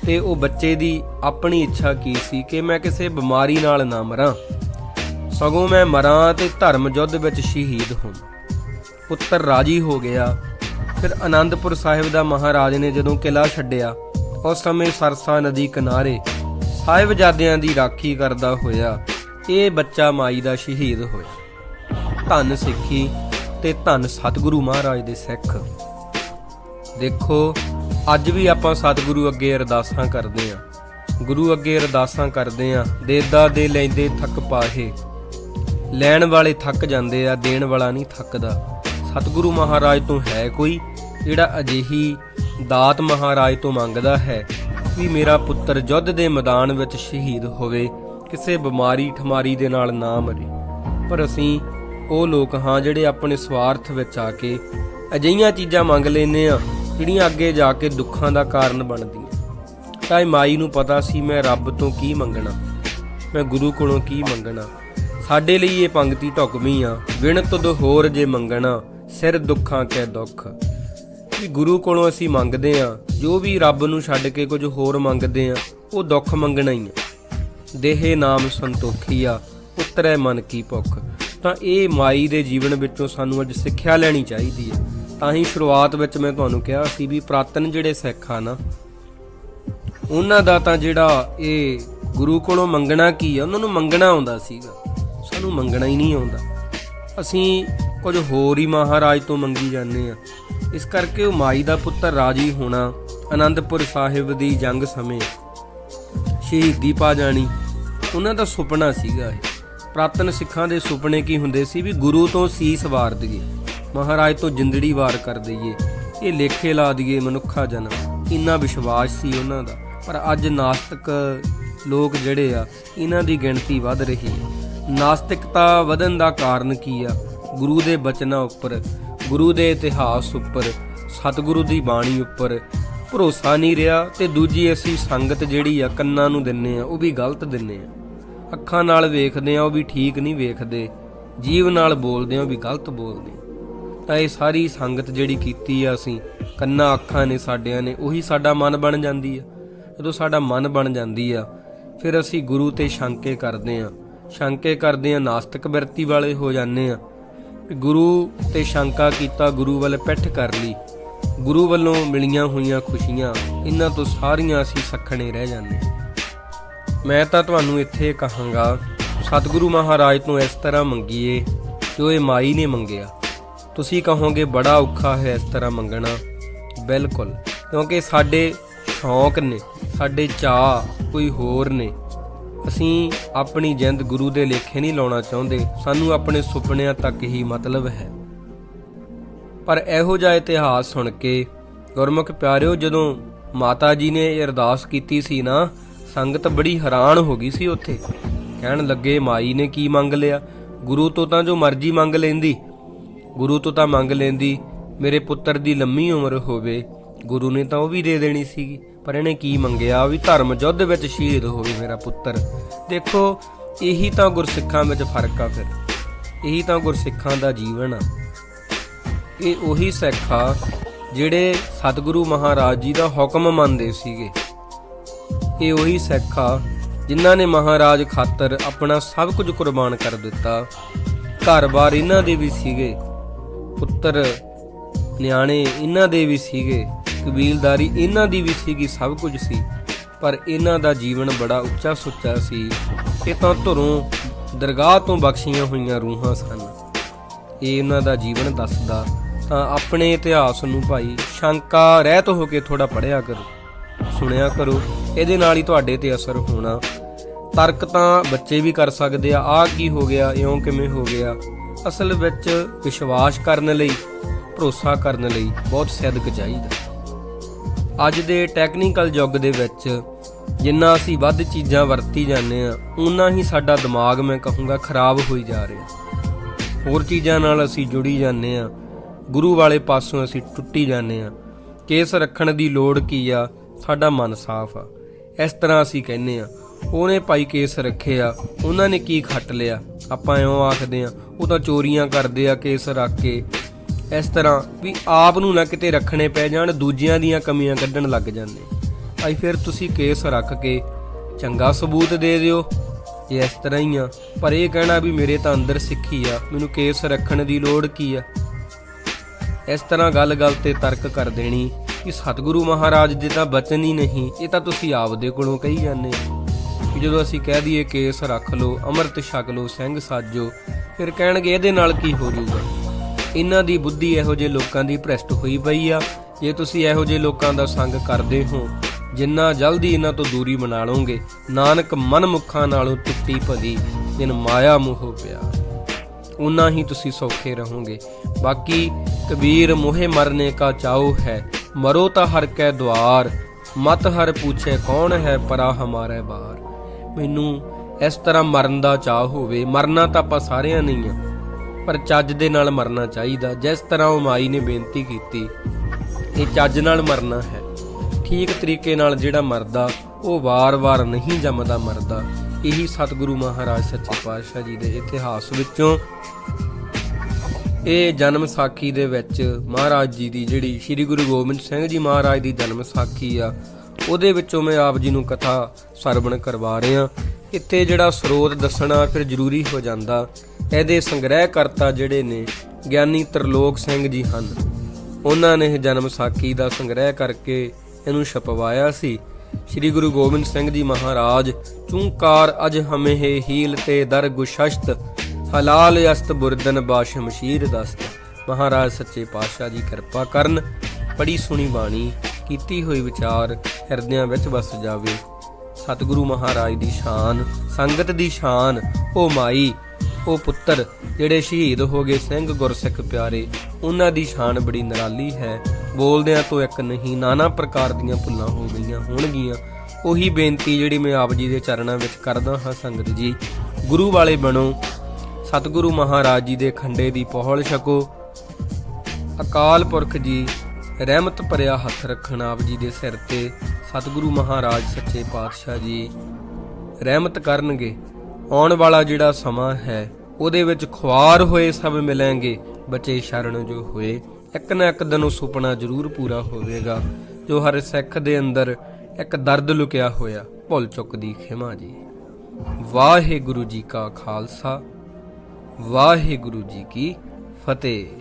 ਤੇ ਉਹ ਬੱਚੇ ਦੀ ਆਪਣੀ ਇੱਛਾ ਕੀ ਸੀ ਕਿ ਮੈਂ ਕਿਸੇ ਬਿਮਾਰੀ ਨਾਲ ਨਾ ਮਰਾਂ? ਸਗੋਂ ਮੈਂ ਮਰਾਂ ਤੇ ਧਰਮ ਯੁੱਧ ਵਿੱਚ ਸ਼ਹੀਦ ਹੋਵਾਂ। ਪੁੱਤਰ ਰਾਜੀ ਹੋ ਗਿਆ। ਫਿਰ ਆਨੰਦਪੁਰ ਸਾਹਿਬ ਦਾ ਮਹਾਰਾਜ ਨੇ ਜਦੋਂ ਕਿਲਾ ਛੱਡਿਆ, ਉਸ ਸਮੇਂ ਸਰਸਾ ਨਦੀ ਕਿਨਾਰੇ ਸਾਹਿਬਜ਼ਾਦਿਆਂ ਦੀ ਰਾਖੀ ਕਰਦਾ ਹੋਇਆ ਇਹ ਬੱਚਾ ਮਾਈ ਦਾ ਸ਼ਹੀਦ ਹੋਇਆ। ਧੰਨ ਸਿੱਖੀ ਤੇ ਧੰਨ ਸਤਿਗੁਰੂ ਮਹਾਰਾਜ ਦੇ ਸਿੱਖ। ਦੇਖੋ ਅੱਜ ਵੀ ਆਪਾਂ ਸਤਿਗੁਰੂ ਅੱਗੇ ਅਰਦਾਸਾਂ ਕਰਦੇ ਆਂ ਗੁਰੂ ਅੱਗੇ ਅਰਦਾਸਾਂ ਕਰਦੇ ਆਂ ਦੇਦਾ ਦੇ ਲੈਂਦੇ ਥੱਕ ਪਾਹੇ। ਲੈਣ ਵਾਲੇ ਥੱਕ ਜਾਂਦੇ ਆ, ਦੇਣ ਵਾਲਾ ਨਹੀਂ ਥੱਕਦਾ। ਸਤਿਗੁਰੂ ਮਹਾਰਾਜ ਤੋਂ ਹੈ ਕੋਈ, ਜਿਹੜਾ ਅਜਿਹੀ ਦਾਤ ਮਹਾਰਾਜ ਤੋਂ ਮੰਗਦਾ ਹੈ ਵੀ ਮੇਰਾ ਪੁੱਤਰ ਯੁੱਧ ਦੇ ਮੈਦਾਨ ਵਿੱਚ ਸ਼ਹੀਦ ਹੋਵੇ, ਕਿਸੇ ਬਿਮਾਰੀ ਠਮਾਰੀ ਦੇ ਨਾਲ ਨਾ ਮਰੇ। ਪਰ ਅਸੀਂ ਉਹ ਲੋਕ ਹਾਂ ਜਿਹੜੇ ਆਪਣੇ ਸਵਾਰਥ ਵਿੱਚ ਆ ਕੇ ਅਜਿਹੀਆਂ ਚੀਜ਼ਾਂ ਮੰਗ ਲੈਨੇ ਆ ਜਿਹੜੀਆਂ ਅੱਗੇ ਜਾ ਕੇ ਦੁੱਖਾਂ ਦਾ ਕਾਰਨ ਬਣਦੀਆਂ। ਤਾਂ ਇਹ ਮਾਈ ਨੂੰ ਪਤਾ ਸੀ ਮੈਂ ਰੱਬ ਤੋਂ ਕੀ ਮੰਗਣਾ, ਮੈਂ ਗੁਰੂ ਕੋਲੋਂ ਕੀ ਮੰਗਣਾ। ਸਾਡੇ ਲਈ ਇਹ ਪੰਕਤੀ ਢੁਕਵੀਂ ਆ ਵਿਣ ਤੁਧ ਹੋਰ ਜੇ ਮੰਗਣਾ, ਸਿਰ ਦੁੱਖਾਂ ਕੈ ਦੁੱਖ। ਵੀ ਗੁਰੂ ਕੋਲੋਂ ਅਸੀਂ ਮੰਗਦੇ ਆ, ਜੋ ਵੀ ਰੱਬ ਨੂੰ ਛੱਡ ਕੇ ਕੁਝ ਹੋਰ ਮੰਗਦੇ ਆ, ਉਹ ਦੁੱਖ ਮੰਗਣਾ ਹੀ ਆ। ਦੇਹੇ ਨਾਮ ਸੰਤੋਖੀ ਆ, ਉਤਰੈ ਮਨ ਕੀ ਭੁੱਖ। ਤਾਂ ਇਹ ਮਾਈ ਦੇ ਜੀਵਨ ਵਿੱਚੋਂ ਸਾਨੂੰ ਅੱਜ ਸਿੱਖਿਆ ਲੈਣੀ ਚਾਹੀਦੀ ਹੈ ਤਾਂ ਹੀ ਸ਼ੁਰੂਆਤ ਵਿੱਚ ਮੈਂ ਤੁਹਾਨੂੰ ਕਿਹਾ ਸੀ ਵੀ ਪ੍ਰਾਤਨ ਜਿਹੜੇ ਸਿੱਖ ਆ ਨਾ, ਉਹਨਾਂ ਦਾ ਤਾਂ ਜਿਹੜਾ ਇਹ ਗੁਰੂ ਕੋਲੋਂ ਮੰਗਣਾ ਕੀ ਆ, ਉਹਨਾਂ ਨੂੰ ਮੰਗਣਾ ਆਉਂਦਾ ਸੀਗਾ। ਸਾਨੂੰ ਮੰਗਣਾ ਹੀ ਨਹੀਂ ਆਉਂਦਾ। ਅਸੀਂ ਕੁਝ ਹੋਰ ਹੀ ਮਹਾਰਾਜ ਤੋਂ ਮੰਗੀ ਜਾਂਦੇ ਆ। ਇਸ ਕਰਕੇ ਉਹ ਮਾਈ ਦਾ ਪੁੱਤਰ ਰਾਜੀ ਹੋਣਾ, ਅਨੰਦਪੁਰ ਸਾਹਿਬ ਦੀ ਜੰਗ ਸਮੇਂ ਸ਼ਹੀਦੀ ਪਾ ਜਾਣੀ, ਉਹਨਾਂ ਦਾ ਸੁਪਨਾ ਸੀਗਾ ਇਹ। ਪ੍ਰਾਤਨ ਸਿੱਖਾਂ ਦੇ ਸੁਪਨੇ ਕੀ ਹੁੰਦੇ ਸੀ ਵੀ ਗੁਰੂ ਤੋਂ ਸੀਸ ਵਾਰ ਦਈਏ ਮਹਾਰਾਜ ਤੋਂ ਜਿੰਦੜੀ ਵਾਰ ਕਰ ਦਈਏ। ਇਹ ਲੇਖੇ ਲਾ ਦਈਏ ਮਨੁੱਖਾ ਜਨਮ। ਇੰਨਾ ਵਿਸ਼ਵਾਸ ਸੀ ਉਹਨਾਂ ਦਾ। ਪਰ ਅੱਜ ਨਾਸਤਿਕ ਲੋਕ ਜਿਹੜੇ ਆ, ਇਹਨਾਂ ਦੀ ਗਿਣਤੀ ਵੱਧ ਰਹੀ ਹੈ। ਨਾਸਤਿਕਤਾ ਵਧਣ ਦਾ ਕਾਰਨ ਕੀ ਆ? ਗੁਰੂ ਦੇ ਬਚਨਾਂ ਉੱਪਰ, ਗੁਰੂ ਦੇ ਇਤਿਹਾਸ ਉੱਪਰ, ਸਤਿਗੁਰੂ ਦੀ ਬਾਣੀ ਉੱਪਰ। ਭਰੋਸਾ ਨਹੀਂ ਰਿਹਾ ਤੇ ਦੂਜੀ ਅਸੀਂ ਸੰਗਤ ਜਿਹੜੀ ਆ, ਕੰਨਾਂ ਨੂੰ ਦਿੰਨੇ ਆ, ਉਹ ਵੀ ਗਲਤ ਦਿੰਨੇ ਆ। ਅੱਖਾਂ ਨਾਲ ਵੇਖਦੇ ਆ, ਉਹ ਵੀ ਠੀਕ ਨਹੀਂ ਵੇਖਦੇ। ਜੀਵ ਨਾਲ ਬੋਲਦੇ ਆ, ਉਹ ਵੀ ਗਲਤ ਬੋਲਦੇ ਤਾਂ ਇਹ ਸਾਰੀ ਸੰਗਤ ਜਿਹੜੀ ਕੀਤੀ ਆ ਅਸੀਂ, ਕੰਨਾਂ ਅੱਖਾਂ ਨੇ ਸਾਡਿਆਂ ਨੇ, ਉਹੀ ਸਾਡਾ ਮਨ ਬਣ ਜਾਂਦੀ ਆ। ਜਦੋਂ ਸਾਡਾ ਮਨ ਬਣ ਜਾਂਦੀ ਆ, ਫਿਰ ਅਸੀਂ ਗੁਰੂ ਤੇ ਸ਼ੰਕੇ ਕਰਦੇ ਆ। ਸ਼ੰਕੇ ਕਰਦੇ ਆ, ਨਾਸਤਿਕ ਬਿਰਤੀ ਵਾਲੇ ਹੋ ਜਾਂਦੇ ਆ। ਗੁਰੂ ਤੇ ਸ਼ੰਕਾ ਕੀਤਾ, ਗੁਰੂ ਵੱਲ ਪਿੱਠ ਕਰ ਲਈ। ਗੁਰੂ ਵੱਲੋਂ ਮਿਲੀਆਂ ਹੋਈਆਂ ਖੁਸ਼ੀਆਂ, ਇਹਨਾਂ ਤੋਂ ਸਾਰੀਆਂ ਅਸੀਂ ਸੱਖਣੇ ਰਹਿ ਜਾਂਦੇ ਹਾਂ। ਮੈਂ ਤਾਂ ਤੁਹਾਨੂੰ ਇੱਥੇ ਕਹਾਂਗਾ, ਸਤਿਗੁਰੂ ਮਹਾਰਾਜ ਤੋਂ ਇਸ ਤਰ੍ਹਾਂ ਮੰਗੀਏ, ਜੋ ਇਹ ਮਾਈ ਨੇ ਮੰਗਿਆ। ਤੁਸੀਂ ਕਹੋਗੇ ਬੜਾ ਔਖਾ ਹੈ ਇਸ ਤਰ੍ਹਾਂ ਮੰਗਣਾ। ਬਿਲਕੁਲ, ਕਿਉਂਕਿ ਸਾਡੇ ਸ਼ੌਂਕ ਨੇ, ਸਾਡੇ ਚਾਹ ਕੋਈ ਹੋਰ ਨੇ। ਅਸੀਂ ਆਪਣੀ ਜਿੰਦ ਗੁਰੂ ਦੇ ਲੇਖੇ ਨਹੀਂ ਲਾਉਣਾ ਚਾਹੁੰਦੇ, ਸਾਨੂੰ ਆਪਣੇ ਸੁਪਨਿਆਂ ਤੱਕ ਹੀ ਮਤਲਬ ਹੈ। ਪਰ ਇਹੋ ਜਿਹਾ ਇਤਿਹਾਸ ਸੁਣ ਕੇ ਗੁਰਮੁਖ ਪਿਆਰਿਓ, ਜਦੋਂ ਮਾਤਾ ਜੀ ਨੇ ਅਰਦਾਸ ਕੀਤੀ ਸੀ ਨਾ, ਸੰਗਤ ਬੜੀ ਹੈਰਾਨ ਹੋ ਗਈ ਸੀ ਉੱਥੇ। ਕਹਿਣ ਲੱਗੇ, ਮਾਈ ਨੇ ਕੀ ਮੰਗ ਲਿਆ? ਗੁਰੂ ਤੋਂ ਤਾਂ ਜੋ ਮਰਜ਼ੀ ਮੰਗ ਲੈਂਦੀ ਗੁਰੂ ਤੋਂ ਤਾਂ ਮੰਗ ਲੈਂਦੀ, ਮੇਰੇ ਪੁੱਤਰ ਦੀ ਲੰਮੀ ਉਮਰ ਹੋਵੇ, ਗੁਰੂ ਨੇ ਤਾਂ ਉਹ ਵੀ ਦੇ ਦੇਣੀ ਸੀਗੀ, ਪਰ ਇਹਨੇ ਕੀ ਮੰਗਿਆ? ਵੀ ਧਰਮ ਯੁੱਧ ਵਿੱਚ ਸ਼ਹੀਦ ਹੋਵੇ ਮੇਰਾ ਪੁੱਤਰ। ਦੇਖੋ, ਇਹੀ ਤਾਂ ਗੁਰਸਿੱਖਾਂ ਵਿੱਚ ਫ਼ਰਕ ਆ ਫਿਰ। ਇਹੀ ਤਾਂ ਗੁਰਸਿੱਖਾਂ ਦਾ ਜੀਵਨ ਆ। ਇਹ ਉਹੀ ਸਿੱਖ ਆ ਜਿਹੜੇ ਸਤਿਗੁਰੂ ਮਹਾਰਾਜ ਜੀ ਦਾ ਹੁਕਮ ਮੰਨਦੇ ਸੀਗੇ। ਇਹ ਉਹੀ ਸਿੱਖ ਆ ਜਿਨ੍ਹਾਂ ਨੇ ਮਹਾਰਾਜ ਖਾਤਰ ਆਪਣਾ ਸਭ ਕੁਝ ਕੁਰਬਾਨ ਕਰ ਦਿੱਤਾ। ਘਰ-ਬਾਰ ਇਹਨਾਂ ਦੇ ਵੀ ਸੀਗੇ। ਪੁੱਤਰ, ਨਿਆਣੇ ਇਹਨਾਂ ਦੇ ਵੀ ਸੀਗੇ, ਕਬੀਲਦਾਰੀ ਇਹਨਾਂ ਦੀ ਵੀ ਸੀਗੀ, ਸਭ ਕੁਝ ਸੀ। ਪਰ ਇਹਨਾਂ ਦਾ ਜੀਵਨ ਬੜਾ ਉੱਚਾ ਸੁੱਚਾ ਸੀ। ਇਹ ਤਾਂ ਧੁਰੋਂ ਦਰਗਾਹ ਤੋਂ ਬਖਸ਼ੀਆਂ ਹੋਈਆਂ ਰੂਹਾਂ ਸਨ। ਇਹ ਉਹਨਾਂ ਦਾ ਜੀਵਨ ਦੱਸਦਾ, ਤਾਂ ਆਪਣੇ ਇਤਿਹਾਸ ਨੂੰ ਭਾਈ ਸ਼ੰਕਾ ਰਹਿਤ ਹੋ ਕੇ ਥੋੜਾ ਪੜਿਆ ਕਰੋ। ਸੁਣਿਆ ਕਰੋ, ਇਹਦੇ ਨਾਲ ਹੀ ਤੁਹਾਡੇ ਤੇ ਅਸਰ ਹੋਣਾ। ਤਰਕ ਤਾਂ ਬੱਚੇ ਵੀ ਕਰ ਸਕਦੇ ਆ, ਆਹ ਕੀ ਹੋ ਗਿਆ, ਇਉਂ ਕਿਵੇਂ ਹੋ ਗਿਆ। ਅਸਲ ਵਿੱਚ ਵਿਸ਼ਵਾਸ ਕਰਨ ਲਈ, ਭਰੋਸਾ ਕਰਨ ਲਈ ਬਹੁਤ ਸਿੱਧਕ ਚਾਹੀਦਾ। ਅੱਜ ਦੇ ਟੈਕਨੀਕਲ ਯੁੱਗ ਦੇ ਵਿੱਚ ਜਿੰਨਾ ਅਸੀਂ ਵੱਧ ਚੀਜ਼ਾਂ ਵਰਤੀ ਜਾਂਦੇ ਆ ਉਨਾ ਹੀ ਸਾਡਾ ਦਿਮਾਗ ਮੈਂ ਕਹੂੰਗਾ ਖਰਾਬ ਹੋਈ ਜਾ ਰਿਹਾ। ਹੋਰ ਚੀਜ਼ਾਂ ਨਾਲ ਅਸੀਂ ਜੁੜੀ ਜਾਂਦੇ ਆ ਗੁਰੂ ਵਾਲੇ ਪਾਸੋਂ ਅਸੀਂ ਟੁੱਟੀ ਜਾਂਦੇ ਆ ਕੇਸ ਰੱਖਣ ਦੀ ਲੋੜ ਕੀ ਆ? ਸਾਡਾ ਮਨ ਸਾਫ਼ ਆ। ਇਸ ਤਰ੍ਹਾਂ ਅਸੀਂ ਕਹਿੰਦੇ ਆ ਉਹਨੇ ਭਾਈ ਕੇਸ ਰੱਖੇ ਆ, ਉਹਨਾਂ ਨੇ ਕੀ ਖੱਟ ਲਿਆ? ਆਪਾਂ ਐਂ ਆਖਦੇ ਆ, ਉਹ ਤਾਂ ਚੋਰੀਆਂ ਕਰਦੇ ਆ ਕੇਸ ਰੱਖ ਕੇ। ਇਸ ਤਰ੍ਹਾਂ ਵੀ ਆਪ ਨੂੰ ਨਾ ਕਿਤੇ ਰੱਖਣੇ ਪੈ ਜਾਣ, ਦੂਜਿਆਂ ਦੀਆਂ ਕਮੀਆਂ ਕੱਢਣ ਲੱਗ ਜਾਂਦੇ। ਭਾਈ ਫਿਰ ਤੁਸੀਂ ਕੇਸ ਰੱਖ ਕੇ ਚੰਗਾ ਸਬੂਤ ਦੇ ਦਿਓ। ਇਹ ਇਸ ਤਰ੍ਹਾਂ ਹੀ ਆ। ਪਰ ਇਹ ਕਹਿਣਾ ਵੀ ਮੇਰੇ ਤਾਂ ਅੰਦਰ ਸਿੱਖੀ ਆ, ਮੈਨੂੰ ਕੇਸ ਰੱਖਣ ਦੀ ਲੋੜ ਕੀ ਆ? ਇਸ ਤਰ੍ਹਾਂ ਗੱਲ-ਗੱਲ ਤੇ ਤਰਕ ਕਰ ਦੇਣੀ। ਕਿ ਸਤਿਗੁਰੂ ਮਹਾਰਾਜ ਦੇ ਤਾਂ ਬਚਨ ਹੀ ਨਹੀਂ, ਇਹ ਤਾਂ ਤੁਸੀਂ ਆਪਦੇ ਕੋਲੋਂ ਕਹੀ ਜਾਂਦੇ ਹੋ। ਜਦੋਂ ਅਸੀਂ ਕਹਿ ਦਈਏ ਕੇਸ ਰੱਖ ਲਓ, ਅੰਮ੍ਰਿਤ ਛਕ ਲਓ, ਸਿੰਘ ਸਾਜੋ, ਫਿਰ ਕਹਿਣਗੇ ਇਹਦੇ ਨਾਲ ਕੀ ਹੋ ਜਾਊਗਾ? ਇਹਨਾਂ ਦੀ ਬੁੱਧੀ ਇਹੋ ਜਿਹੇ ਲੋਕਾਂ ਦੀ ਭ੍ਰਸ਼ਟ ਹੋਈ ਪਈ ਆ। ਜੇ ਤੁਸੀਂ ਇਹੋ ਜਿਹੇ ਲੋਕਾਂ ਦਾ ਸੰਗ ਕਰਦੇ ਹੋ, ਜਿੰਨਾ ਜਲਦੀ ਇਹਨਾਂ ਤੋਂ ਦੂਰੀ ਬਣਾ ਲਓਗੇ, ਨਾਨਕ ਮਨ ਮੁੱਖਾਂ ਨਾਲੋਂ ਟੁੱਟੀ ਭਲੀ, ਜਿਨ ਮਾਇਆ ਮੋਹ ਪਿਆ ਉਨਾ ਹੀ ਤੁਸੀਂ ਸੌਖੇ ਰਹੋਗੇ। ਬਾਕੀ ਕਬੀਰ ਮੋਹੇ ਮਰਨੇ ਕਾ ਚਾਉ ਹੈ, ਮਰੋ ਤਾਂ ਹਰ ਕੈ ਦਵਾਰ ਮਤ ਹਰ ਪੁੱਛੇ ਕੌਣ ਹੈ ਪਰਾ ਹਮਾਰੇ ਬਾਰ। ਮੈਨੂੰ ਇਸ ਤਰ੍ਹਾਂ ਮਰਨ ਦਾ ਚਾਹ ਹੋਵੇ, ਮਰਨਾ ਤਾਂ ਆਪਾਂ ਸਾਰਿਆਂ ਨਹੀਂ ਆ, ਪਰ ਚੱਜ ਦੇ ਨਾਲ ਮਰਨਾ ਚਾਹੀਦਾ। ਜਿਸ ਤਰ੍ਹਾਂ ਉਹ ਮਾਈ ਨੇ ਬੇਨਤੀ ਕੀਤੀ, ਇਹ ਚੱਜ ਨਾਲ ਮਰਨਾ ਹੈ। ਠੀਕ ਤਰੀਕੇ ਨਾਲ ਜਿਹੜਾ ਮਰਦਾ, ਉਹ ਵਾਰ-ਵਾਰ ਨਹੀਂ ਜੰਮਦਾ ਮਰਦਾ। ਇਹੀ ਸਤਿਗੁਰੂ ਮਹਾਰਾਜ ਸੱਚੇ ਪਾਤਸ਼ਾਹ ਜੀ ਦੇ ਇਤਿਹਾਸ ਵਿੱਚੋਂ ਇਹ ਜਨਮ ਸਾਖੀ ਦੇ ਵਿੱਚ ਮਹਾਰਾਜ ਜੀ ਦੀ ਜਿਹੜੀ ਸ੍ਰੀ ਗੁਰੂ ਗੋਬਿੰਦ ਸਿੰਘ ਜੀ ਮਹਾਰਾਜ ਦੀ ਜਨਮ ਸਾਖੀ ਆ ਉਹਦੇ ਵਿੱਚੋਂ ਮੈਂ ਆਪ ਜੀ ਨੂੰ ਕਥਾ ਸਰਵਣ ਕਰਵਾ ਰਿਹਾ ਇੱਥੇ ਜਿਹੜਾ ਸਰੋਤ ਦੱਸਣਾ ਫਿਰ ਜ਼ਰੂਰੀ ਹੋ ਜਾਂਦਾ। ਇਹਦੇ ਸੰਗ੍ਰਹਿ ਕਰਤਾ ਜਿਹੜੇ ਨੇ, ਗਿਆਨੀ ਤਰਲੋਕ ਸਿੰਘ ਜੀ ਹਨ। ਉਹਨਾਂ ਨੇ ਇਹ ਜਨਮ ਸਾਖੀ ਦਾ ਸੰਗ੍ਰਹਿ ਕਰਕੇ ਇਹਨੂੰ ਛਪਵਾਇਆ ਸੀ। ਸ੍ਰੀ ਗੁਰੂ ਗੋਬਿੰਦ ਸਿੰਘ ਜੀ ਮਹਾਰਾਜ, ਚੁੰਕਾਰ ਅਜ ਹਮੇ ਹੀਲ ਤੇ ਦਰ ਗੁਸ਼ਸ਼ਤ, ਹਲਾਲ ਅਸਤ ਬੁਰਦਨ ਬਾਸ਼ਮਸ਼ੀਰ ਦਸਤ। ਮਹਾਰਾਜ ਸੱਚੇ ਪਾਤਸ਼ਾਹ ਜੀ ਕਿਰਪਾ ਕਰਨ, ਬੜੀ ਸੁਣੀ ਬਾਣੀ ਕੀਤੀ ਹੋਈ ਵਿਚਾਰ ਹਿਰਦਿਆਂ ਵਿੱਚ ਵਸ ਜਾਵੇ। ਸਤਿਗੁਰੂ ਮਹਾਰਾਜ ਦੀ ਸ਼ਾਨ, ਸੰਗਤ ਦੀ ਸ਼ਾਨ ਉਹ ਮਾਈ ਉਹ ਪੁੱਤਰ, ਜਿਹੜੇ ਸ਼ਹੀਦ ਹੋ ਗਏ ਸਿੰਘ ਗੁਰਸਿੱਖ ਪਿਆਰੇ, ਉਹਨਾਂ ਦੀ ਸ਼ਾਨ ਬੜੀ ਨਿਰਾਲੀ ਹੈ। ਬੋਲਦਿਆਂ ਤੋਂ ਇੱਕ ਨਹੀਂ, ਨਾਨਾ ਪ੍ਰਕਾਰ ਦੀਆਂ ਭੁੱਲਾਂ ਹੋ ਗਈਆਂ ਹੋਣਗੀਆਂ। ਉਹੀ ਬੇਨਤੀ ਜਿਹੜੀ ਮੈਂ ਆਪ ਜੀ ਦੇ ਚਰਨਾਂ ਵਿੱਚ ਕਰਦਾ ਹਾਂ, ਸੰਗਤ ਜੀ, ਗੁਰੂ ਵਾਲੇ ਬਣੋ। ਸਤਿਗੁਰੂ ਮਹਾਰਾਜ ਜੀ ਦੇ ਖੰਡੇ ਦੀ ਪਹਲ ਛਕੋ। ਅਕਾਲ ਪੁਰਖ ਜੀ ਰਹਿਮਤ ਭਰਿਆ ਹੱਥ ਰੱਖਣ ਆਪ ਜੀ ਦੇ ਸਿਰ ਤੇ ਸਤਿਗੁਰੂ ਮਹਾਰਾਜ ਸੱਚੇ ਪਾਤਸ਼ਾਹ ਜੀ। ਰਹਿਮਤ ਕਰਨਗੇ। ਆਉਣ ਵਾਲਾ ਜਿਹੜਾ ਸਮਾਂ ਹੈ, ਉਹਦੇ ਵਿੱਚ ਖੁਆਰ ਹੋਏ ਸਭ ਮਿਲਾਂਗੇ ਬਚੇ ਸ਼ਰਨ ਜੋ ਹੋਏ, ਇੱਕ ਨਾ ਇੱਕ ਦਿਨ ਉਹ ਸੁਪਨਾ ਜ਼ਰੂਰ ਪੂਰਾ ਹੋਵੇਗਾ। ਜੋ ਹਰ ਸਿੱਖ ਦੇ ਅੰਦਰ ਇੱਕ ਦਰਦ ਲੁਕਿਆ ਹੋਇਆ, ਭੁੱਲ ਚੁੱਕ ਦੀ ਖਿਮਾ ਜੀ। ਵਾਹਿਗੁਰੂ ਜੀ ਕਾ ਖਾਲਸਾ, ਵਾਹਿਗੁਰੂ ਜੀ ਕੀ ਫਤਿਹ।